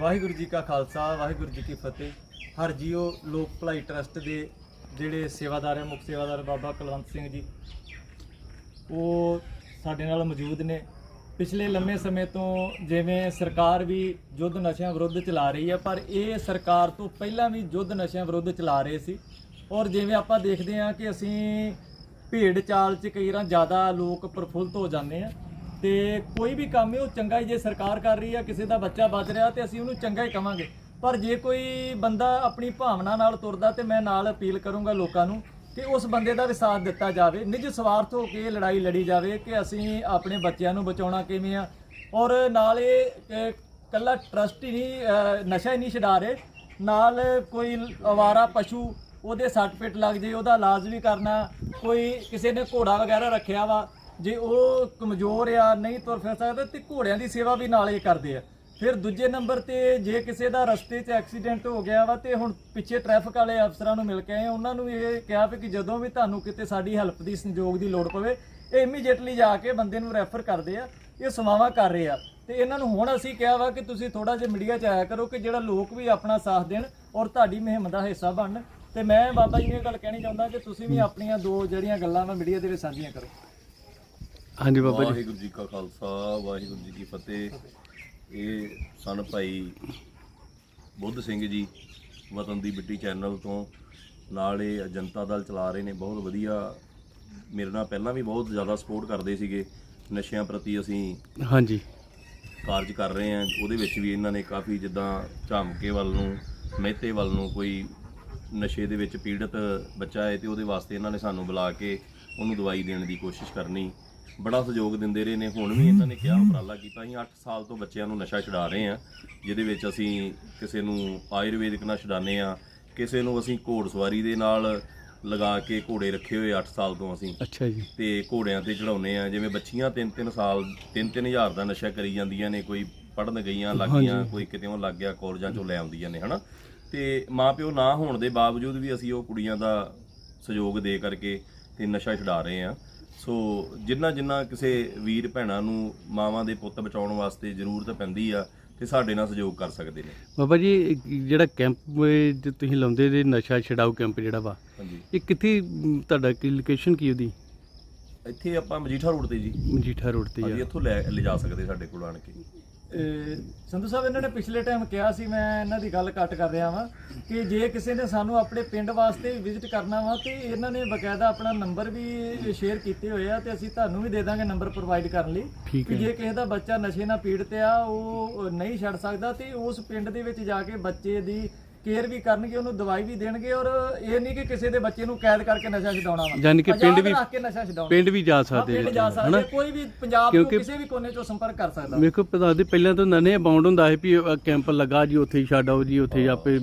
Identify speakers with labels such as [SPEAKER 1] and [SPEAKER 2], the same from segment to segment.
[SPEAKER 1] ਵਾਹਿਗੁਰੂ ਜੀ ਕਾ ਖਾਲਸਾ, ਵਾਹਿਗੁਰੂ ਜੀ ਕੀ ਫਤਿਹ। ਹਰ ਜੀਓ ਲੋਕ ਭਲਾਈ ਟਰਸਟ ਦੇ ਜਿਹੜੇ ਸੇਵਾਦਾਰ ਹੈ, ਮੁੱਖ ਸੇਵਾਦਾਰ ਬਾਬਾ ਕੁਲਵੰਤ ਸਿੰਘ ਜੀ, ਉਹ ਸਾਡੇ ਨਾਲ ਮੌਜੂਦ ਨੇ। ਪਿਛਲੇ ਲੰਮੇ ਸਮੇਂ ਤੋਂ ਜਿਵੇਂ ਸਰਕਾਰ ਵੀ ਯੁੱਧ ਨਸ਼ਿਆਂ ਵਿਰੁੱਧ ਚਲਾ ਰਹੀ ਹੈ, ਪਰ ਇਹ ਸਰਕਾਰ ਤੋਂ ਪਹਿਲਾਂ ਵੀ ਯੁੱਧ ਨਸ਼ਿਆਂ ਵਿਰੁੱਧ ਚਲਾ ਰਹੇ ਸੀ। ਔਰ ਜਿਵੇਂ ਆਪਾਂ ਦੇਖਦੇ ਹਾਂ ਕਿ ਅਸੀਂ ਭੇਡ ਚਾਲ 'ਚ ਕਈ ਵਾਰ ਜ਼ਿਆਦਾ ਲੋਕ ਪ੍ਰਫੁੱਲਤ ਹੋ ਜਾਂਦੇ ਆ ਤੇ ਕੋਈ ਵੀ ਕੰਮ ਹੈ ਉਹ ਚੰਗਾ ਹੀ ਜੇ ਸਰਕਾਰ ਕਰ ਰਹੀ ਆ ਕਿਸੇ ਦਾ ਬੱਚਾ ਬਚ ਰਿਹਾ ਤੇ ਅਸੀਂ ਉਹਨੂੰ ਚੰਗਾ ਹੀ ਕਵਾਂਗੇ। ਪਰ ਜੇ ਕੋਈ ਬੰਦਾ ਆਪਣੀ ਭਾਵਨਾ ਨਾਲ ਤੁਰਦਾ ਤੇ ਮੈਂ ਨਾਲ ਅਪੀਲ ਕਰੂੰਗਾ ਲੋਕਾਂ ਨੂੰ ਕਿ ਉਸ ਬੰਦੇ ਦਾ ਵੀ ਸਾਥ ਦਿੱਤਾ ਜਾਵੇ ਨਿੱਜ ਸਵਾਰਥ ਹੋ ਕੇ ਇਹ ਲੜਾਈ ਲੜੀ ਜਾਵੇ ਕਿ ਅਸੀਂ ਆਪਣੇ ਬੱਚਿਆਂ ਨੂੰ ਬਚਾਉਣਾ ਕਿਵੇਂ ਆ। ਔਰ ਨਾਲ ਇਹ ਅਹ, ਕੱਲਾ ਟਰਸਟ ਹੀ ਨਹੀਂ ਨਸ਼ਾ ਹੀ ਨਹੀਂ ਛਡਾ ਰਹੇ। ਨਾਲ ਕੋਈ ਅਵਾਰਾ ਪਸ਼ੂ ਉਹਦੇ ਸੱਟ ਪਿੱਟ ਲੱਗ ਜੇ ਉਹਦਾ ਇਲਾਜ ਵੀ ਕਰਨਾ ਕੋਈ ਕਿਸੇ ਨੇ ਘੋੜਾ ਵਗੈਰਾ ਰੱਖਿਆ ਵਾ ਜੇ ਉਹ ਕਮਜ਼ੋਰ ਆ ਨਹੀਂ ਤੁਰ ਫਿਰ ਸਕਦਾ ਤੇ ਘੋੜਿਆਂ ਦੀ ਸੇਵਾ ਵੀ ਨਾਲ ਇਹ ਕਰਦੇ ਆ। ਫਿਰ ਦੂਜੇ ਨੰਬਰ ਤੇ ਜੇ ਕਿਸੇ ਦਾ ਰਸਤੇ 'ਚ ਐਕਸੀਡੈਂਟ ਹੋ ਗਿਆ ਵਾ ਤੇ ਹੁਣ ਪਿੱਛੇ ਟ੍ਰੈਫਿਕ ਵਾਲੇ ਅਫਸਰਾਂ ਨੂੰ ਮਿਲ ਕੇ ਆਏ ਉਹਨਾਂ ਨੂੰ ਇਹ ਕਿਹਾ ਵੀ ਕਿ ਜਦੋਂ ਵੀ ਤੁਹਾਨੂੰ ਕਿਤੇ ਸਾਡੀ ਹੈਲਪ ਦੀ ਸੰਯੋਗ ਦੀ ਲੋੜ ਪਵੇ ਇਹ ਇਮੀਡੀਏਟਲੀ ਜਾ ਕੇ ਬੰਦੇ ਨੂੰ ਰੈਫਰ ਕਰਦੇ ਆ ਇਹ ਸੇਵਾਵਾਂ ਕਰ ਰਹੇ ਆ। ਤੇ ਇਹਨਾਂ ਨੂੰ ਹੁਣ ਅਸੀਂ ਕਿਹਾ ਵਾ ਕਿ ਤੁਸੀਂ ਥੋੜਾ ਜਿਹਾ ਮੀਡੀਆ 'ਚ ਆਇਆ ਕਰੋ ਕਿ ਜਿਹੜਾ ਲੋਕ ਵੀ ਆਪਣਾ ਸਾਥ ਦੇਣ ਔਰ ਤੁਹਾਡੀ ਮੁਹਿੰਮ ਦਾ ਹਿੱਸਾ ਬਣਨ। ਤੇ ਮੈਂ ਬਾਬਾ ਜੀ ਨੂੰ ਇਹ ਗੱਲ ਕਹਿਣੀ ਚਾਹੁੰਦਾ ਕਿ ਤੁਸੀਂ ਵੀ ਆਪਣੀਆਂ ਦੋ ਜਿਹੜੀਆਂ ਗੱਲਾਂ ਵਾ ਮੀਡੀਆ ਦੇ ਵਿੱਚ ਸਾਂਝੀਆਂ ਕਰੋ।
[SPEAKER 2] ਹਾਂਜੀ ਬਾਬਾ ਜੀ।
[SPEAKER 3] ਵਾਹਿਗੁਰੂ ਜੀ ਕਾ ਖਾਲਸਾ ਵਾਹਿਗੁਰੂ ਜੀ ਕੀ ਫਤਿਹ। ਇਹ ਸਨ ਭਾਈ ਬੁੱਧ ਸਿੰਘ ਜੀ ਵਤਨ ਦੀ ਮਿੱਟੀ ਚੈਨਲ ਤੋਂ। ਨਾਲ ਇਹ ਜਨਤਾ ਦਲ ਚਲਾ ਰਹੇ ਨੇ ਬਹੁਤ ਵਧੀਆ। ਮੇਰੇ ਨਾਲ ਪਹਿਲਾਂ ਵੀ ਬਹੁਤ ਜ਼ਿਆਦਾ ਸਪੋਰਟ ਕਰਦੇ ਸੀਗੇ। ਨਸ਼ਿਆਂ ਪ੍ਰਤੀ ਅਸੀਂ
[SPEAKER 2] ਹਾਂਜੀ।
[SPEAKER 3] ਕਾਰਜ ਕਰ ਰਹੇ ਹਾਂ। ਉਹਦੇ ਵਿੱਚ ਵੀ ਇਹਨਾਂ ਨੇ ਕਾਫੀ ਜਿੱਦਾਂ ਝਾਮਕੇ ਵੱਲ ਨੂੰ ਮਹਿਤੇ ਵੱਲ ਨੂੰ ਕੋਈ ਨਸ਼ੇ ਦੇ ਵਿੱਚ ਪੀੜਤ ਬੱਚਾ ਹੈ ਤੇ ਉਹਦੇ ਵਾਸਤੇ ਇਹਨਾਂ ਨੇ ਸਾਨੂੰ ਬੁਲਾ ਕੇ ਉਹਨੂੰ ਦਵਾਈ ਦੇਣ ਦੀ ਕੋਸ਼ਿਸ਼ ਕਰਨੀ। ਬੜਾ ਸਹਿਯੋਗ ਦਿੰਦੇ ਰਹੇ ਨੇ ਹੁਣ ਵੀ ਇਹਨਾਂ ਨੇ ਕਿਹਾ ਉਪਰਾਲਾ ਕੀਤਾ। ਅਸੀਂ 8 ਸਾਲ ਤੋਂ ਬੱਚਿਆਂ ਨੂੰ ਨਸ਼ਾ ਛੁਡਾ ਰਹੇ ਹਾਂ ਜਿਹਦੇ ਵਿੱਚ ਅਸੀਂ ਕਿਸੇ ਨੂੰ ਆਯੁਰਵੈਦਿਕ ਨਾਲ ਛਡਾਉਂਦੇ ਆ ਕਿਸੇ ਨੂੰ ਅਸੀਂ ਘੋੜਸਵਾਰੀ ਦੇ ਨਾਲ ਲਗਾ ਕੇ ਘੋੜੇ ਰੱਖੇ ਹੋਏ 8 ਸਾਲ ਤੋਂ ਅਸੀਂ।
[SPEAKER 2] ਅੱਛਾ ਜੀ।
[SPEAKER 3] ਤੇ ਘੋੜਿਆਂ ਤੇ ਚੜਾਉਨੇ ਆ ਜਿਵੇਂ ਬੱਚੀਆਂ 3-3 ਸਾਲ 3-3 ਹਜ਼ਾਰ ਦਾ ਨਸ਼ਾ ਕਰੀ ਜਾਂਦੀਆਂ ਨੇ ਕੋਈ ਪੜਨ ਗਈਆਂ ਲੱਗੀਆਂ ਕੋਈ ਕਿਤੇੋਂ ਲੱਗ ਗਿਆ ਕਾਲਜਾਂ ਚੋਂ ਲੈ ਆਉਂਦੀਆਂ ਨੇ ਹਨਾ? ਤੇ ਮਾਪਿਓ ਨਾ ਹੋਣ ਦੇ ਬਾਵਜੂਦ ਵੀ ਅਸੀਂ ਉਹ ਕੁੜੀਆਂ ਦਾ ਸਹਿਯੋਗ ਦੇ ਕਰਕੇ ਤੇ ਨਸ਼ਾ ਛੁਡਾ ਰਹੇ ਆ ਸੋ ਜਿੰਨਾ ਜਿੰਨਾ ਕਿਸੇ ਵੀਰ ਭੈਣਾਂ ਨੂੰ ਮਾਵਾਂ ਦੇ ਪੁੱਤ ਬਚਾਉਣ ਵਾਸਤੇ ਜ਼ਰੂਰਤ ਪੈਂਦੀ ਆ ਤੇ ਸਾਡੇ ਨਾਲ ਸਹਿਯੋਗ ਕਰ ਸਕਦੇ ਨੇ।
[SPEAKER 2] ਬਾਬਾ ਜੀ ਜਿਹੜਾ ਕੈਂਪ ਜੇ ਤੁਸੀਂ ਲਾਉਂਦੇ ਜੇ ਨਸ਼ਾ ਛਡਾਊ ਕੈਂਪ ਜਿਹੜਾ ਵਾ
[SPEAKER 3] ਹਾਂਜੀ।
[SPEAKER 2] ਇਹ ਕਿੱਥੇ ਤੁਹਾਡਾ ਕੀ ਲੋਕੇਸ਼ਨ ਕੀ ਉਹਦੀ?
[SPEAKER 3] ਇੱਥੇ ਆਪਾਂ ਮਜੀਠਾ ਰੋਡ ਤੇ ਜੀ।
[SPEAKER 2] ਮਜੀਠਾ ਰੋਡ ਤੇ
[SPEAKER 3] ਹਾਂਜੀ
[SPEAKER 2] ਆ
[SPEAKER 3] ਇੱਥੋਂ ਲੈ ਲਿਜਾ ਸਕਦੇ ਸਾਡੇ ਕੋਲ ਆਣ ਕੇ।
[SPEAKER 1] ਸੰਧੂ ਸਾਹਿਬ ਇਹਨਾਂ ਨੇ ਪਿਛਲੇ ਟਾਈਮ ਕਿਹਾ ਸੀ ਮੈਂ ਇਹਨਾਂ ਦੀ ਗੱਲ ਕੱਟ ਕਰ ਰਿਹਾ ਵਾਂ ਕਿ ਜੇ ਕਿਸੇ ਨੇ ਸਾਨੂੰ ਆਪਣੇ ਪਿੰਡ ਵਾਸਤੇ ਵਿਜ਼ਿਟ ਕਰਨਾ ਵਾ ਤੇ ਇਹਨਾਂ ਨੇ ਬਕਾਇਦਾ ਆਪਣਾ ਨੰਬਰ ਵੀ ਸ਼ੇਅਰ ਕੀਤੇ ਹੋਏ ਆ ਤੇ ਅਸੀਂ ਤੁਹਾਨੂੰ ਵੀ ਦੇ ਦਾਂਗੇ ਨੰਬਰ ਪ੍ਰੋਵਾਈਡ ਕਰਨ ਲਈ ਕਿ ਜੇ ਕਿਸੇ ਦਾ ਬੱਚਾ ਨਸ਼ੇ ਨਾਲ ਪੀੜਤ ਆ ਉਹ ਨਹੀਂ ਛੱਡ ਸਕਦਾ ਤੇ ਉਸ ਪਿੰਡ ਦੇ ਵਿੱਚ ਜਾ ਕੇ ਬੱਚੇ ਦੀ ਕੇਅਰ ਵੀ ਕਰਨਗੇ ਉਹਨੂੰ ਦਵਾਈ ਵੀ ਦੇਣਗੇ ਔਰ ਇਹ ਨਹੀਂ ਕਿ ਕਿਸੇ ਦੇ ਬੱਚੇ ਨੂੰ ਕੈਦ ਕਰਕੇ ਨਸ਼ਾ ਛਡਾਉਣਾ ਵਾ।
[SPEAKER 2] ਯਾਨੀ ਕਿ ਪਿੰਡ ਵੀ
[SPEAKER 1] ਰੱਖ ਕੇ ਨਸ਼ਾ ਛਡਾਉਣਾ।
[SPEAKER 2] ਪਿੰਡ ਵੀ ਜਾ
[SPEAKER 1] ਹਾਂ,
[SPEAKER 2] ਸਕਦੇ
[SPEAKER 1] ਪਿੰਡ
[SPEAKER 2] ਜੇ,
[SPEAKER 1] ਸਕਦੇ ਕੋਈ ਵੀ ਪੰਜਾਬ ਤੋਂ ਕਿਸੇ ਵੀ ਕੋਨੇ ਤੋਂ ਸੰਪਰਕ ਕਰ ਸਕਦਾ।
[SPEAKER 2] ਵੇਖੋ ਪਤਾ ਦੇ ਪਹਿਲਾਂ ਤਾਂ ਨਨੇ ਬਾਉਂਡ ਹੁੰਦਾ ਸੀ ਵੀ ਕੈਂਪ ਲੱਗਾ ਜੀ ਉੱਥੇ ਹੀ ਛੱਡ ਆਓ ਜੀ ਉੱਥੇ ਹੀ ਆਪੇ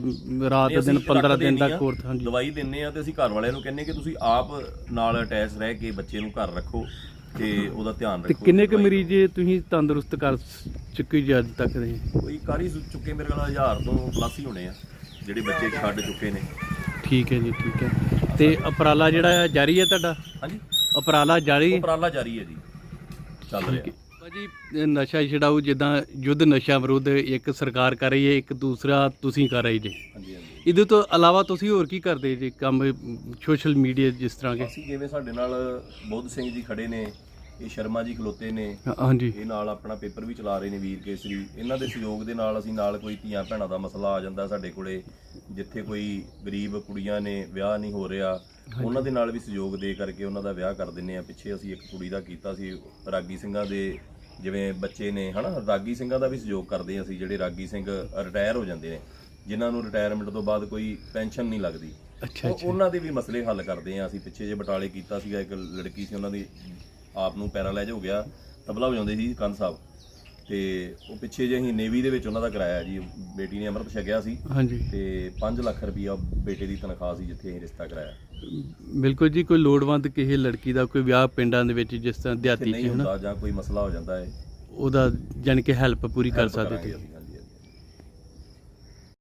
[SPEAKER 2] ਰਾਤ ਦਿਨ
[SPEAKER 3] ਅਸੀਂ
[SPEAKER 2] 15
[SPEAKER 3] ਰੱਖਦੇ
[SPEAKER 2] ਦਿਨ
[SPEAKER 3] ਆ।
[SPEAKER 2] ਕੋਰਸ ਹਾਂਜੀ।
[SPEAKER 3] ਦਵਾਈ ਦਿੰਨੇ ਆ ਤੇ ਅਸੀਂ ਘਰ ਵਾਲਿਆਂ ਨੂੰ ਕਹਿੰਨੇ ਕਿ ਤੁਸੀਂ ਆਪ ਨਾਲ ਅਟੈਚ ਰਹਿ ਕੇ ਬੱਚੇ ਨੂੰ ਘਰ ਰੱਖੋ ਤੇ ਉਹਦਾ ਧਿਆਨ
[SPEAKER 2] ਤੇ
[SPEAKER 3] ਰੱਖੋ।
[SPEAKER 2] ਕਿੰਨੇ ਕੁ ਮਰੀਜ਼ ਤੁਸੀਂ ਤੰਦਰੁਸਤ ਕਰ ਚੁੱਕੇ ਜੀ ਅੱਜ ਤੱਕ ਦੇ?
[SPEAKER 3] ਕੋਈ ਕਾਰੀ ਚੁੱਕੇ ਮੇਰੇ ਨਾਲ ਹਜ਼ਾਰ ਤੋਂ ਪਲੱਸ ਹੀ ਹੋਣੇ ਆ। ਜਿਹੜੇ ਬੱਚੇ ਛੱਡ ਚੁੱਕੇ ਨੇ।
[SPEAKER 2] ਠੀਕ ਹੈ ਜੀ ਠੀਕ ਹੈ। ਤੇ ਉਪਰਾਲਾ ਜਿਹੜਾ ਹੈ ਜਾਰੀ ਹੈ ਤੁਹਾਡਾ?
[SPEAKER 3] ਹਾਂਜੀ।
[SPEAKER 2] ਉਪਰਾਲਾ ਜਾਰੀ?
[SPEAKER 3] ਉਪਰਾਲਾ ਜਾਰੀ ਹੈ ਜੀ। ਚੱਲ ਰਿਹਾ।
[SPEAKER 2] ਭਾਜੀ ਇਹ ਨਸ਼ਾ ਛਡਾਊ ਜਿੱਦਾਂ ਯੁੱਧ ਨਸ਼ਾ ਵਿਰੁੱਧ ਇੱਕ ਸਰਕਾਰ ਕਰ ਰਹੀ ਹੈ ਇੱਕ ਦੂਸਰਾ ਤੁਸੀਂ ਕਰ ਰਹੇ ਜੇ।
[SPEAKER 3] ਹਾਂਜੀ ਹਾਂਜੀ।
[SPEAKER 2] ਇਹਦੇ ਤੋਂ ਇਲਾਵਾ ਤੁਸੀਂ ਹੋਰ ਕੀ ਕਰਦੇ ਜੇ ਕੰਮ ਸੋਸ਼ਲ ਮੀਡੀਆ ਜਿਸ ਤਰ੍ਹਾਂ ਕੇ?
[SPEAKER 3] ਅਸੀਂ ਜਿਵੇਂ ਸਾਡੇ ਨਾਲ ਬੁੱਧ ਸਿੰਘ ਜੀ ਖੜੇ ਨੇ ਇਹ ਸ਼ਰਮਾ ਜੀ ਖਲੋਤੇ ਨੇ।
[SPEAKER 2] ਹਾਂਜੀ।
[SPEAKER 3] ਇਹ ਨਾਲ ਆਪਣਾ ਪੇਪਰ ਵੀ ਚਲਾ ਰਹੇ ਨੇ ਵੀਰ ਕੇਸਰੀ। ਇਹਨਾਂ ਦੇ ਸਹਿਯੋਗ ਦੇ ਨਾਲ ਅਸੀਂ ਨਾਲ ਕੋਈ ਧੀਆਂ ਭੈਣਾਂ ਦਾ ਮਸਲਾ ਆ ਜਾਂਦਾ ਸਾਡੇ ਕੋਲੇ ਜਿੱਥੇ ਕੋਈ ਗਰੀਬ ਕੁੜੀਆਂ ਨੇ ਵਿਆਹ ਨਹੀਂ ਹੋ ਰਿਹਾ ਉਹਨਾਂ ਦੇ ਨਾਲ ਵੀ ਸਹਿਯੋਗ ਦੇ ਕਰਕੇ ਉਹਨਾਂ ਦਾ ਵਿਆਹ ਕਰ ਦਿੰਨੇ ਆ ਪਿੱਛੇ ਅਸੀਂ ਇੱਕ ਕੁੜੀ ਦਾ ਕੀਤਾ ਸੀ ਰਾਗੀ ਸਿੰਘਾਂ ਦੇ ਜਿਵੇਂ ਬੱਚੇ ਨੇ ਹਨਾ? ਰਾਗੀ ਸਿੰਘਾਂ ਦਾ ਵੀ ਸਹਿਯੋਗ ਕਰਦੇ ਅਸੀਂ ਜਿਹੜੇ ਰਾਗੀ ਸਿੰਘ ਰਿਟਾਇਰ ਹੋ ਜਾਂਦੇ ਨੇ ਜਿਨ੍ਹਾਂ ਨੂੰ ਰਿਟਾਇਰਮੈਂਟ ਤੋਂ ਬਾਅਦ ਕੋਈ ਪੈਨਸ਼ਨ ਨਹੀਂ ਲੱਗਦੀ।
[SPEAKER 2] ਅੱਛਾ
[SPEAKER 3] ਉਹਨਾਂ ਦੇ ਵੀ ਮਸਲੇ ਹੱਲ ਕਰਦੇ ਆ ਅਸੀਂ। ਪਿੱਛੇ ਜੇ ਬਟਾਲੇ ਕੀਤਾ ਸੀਗਾ ਇੱਕ ਲੜਕੀ ਸੀ ਉਹਨਾਂ ਦੀ ਆਪ ਨੂੰ ਪੈਰਾਲਾਈਜ਼ ਹੋ ਗਿਆ ਤਬਲਾ ਵਜਾਉਂਦੇ ਸੀ ਕੰਨ ਸਾਹਿਬ। ਤੇ ਉਹ ਪਿੱਛੇ ਜੇ ਅਸੀਂ ਨੇਵੀ ਦੇ ਵਿੱਚ ਉਹਨਾਂ ਦਾ ਕਰਾਇਆ ਜੀ ਬੇਟੀ ਨੇ ਅੰਮ੍ਰਿਤ ਛਕਿਆ ਸੀ।
[SPEAKER 2] ਹਾਂਜੀ।
[SPEAKER 3] ਤੇ 5 ਲੱਖ ਰੁਪਈਆ ਬੇਟੇ ਦੀ ਤਨਖਾਹ ਸੀ ਜਿੱਥੇ ਅਸੀਂ ਰਿਸ਼ਤਾ ਕਰਾਇਆ।
[SPEAKER 2] ਬਿਲਕੁਲ ਜੀ ਕੋਈ ਲੋੜਵੰਦ ਕਿਸੇ ਲੜਕੀ ਦਾ ਕੋਈ ਵਿਆਹ ਪਿੰਡਾਂ ਦੇ ਵਿੱਚ ਜਿਸ ਤਰ੍ਹਾਂ ਦਿਹਾਤੀ ਚ
[SPEAKER 3] ਹੁੰਦਾ ਜਾਂ ਕੋਈ ਮਸਲਾ ਹੋ ਜਾਂਦਾ ਹੈ।
[SPEAKER 2] ਉਹਦਾ ਜਾਣੀ ਕਿ ਹੈਲਪ ਪੂਰੀ ਕਰ ਸਕਦੇ ਤੇ।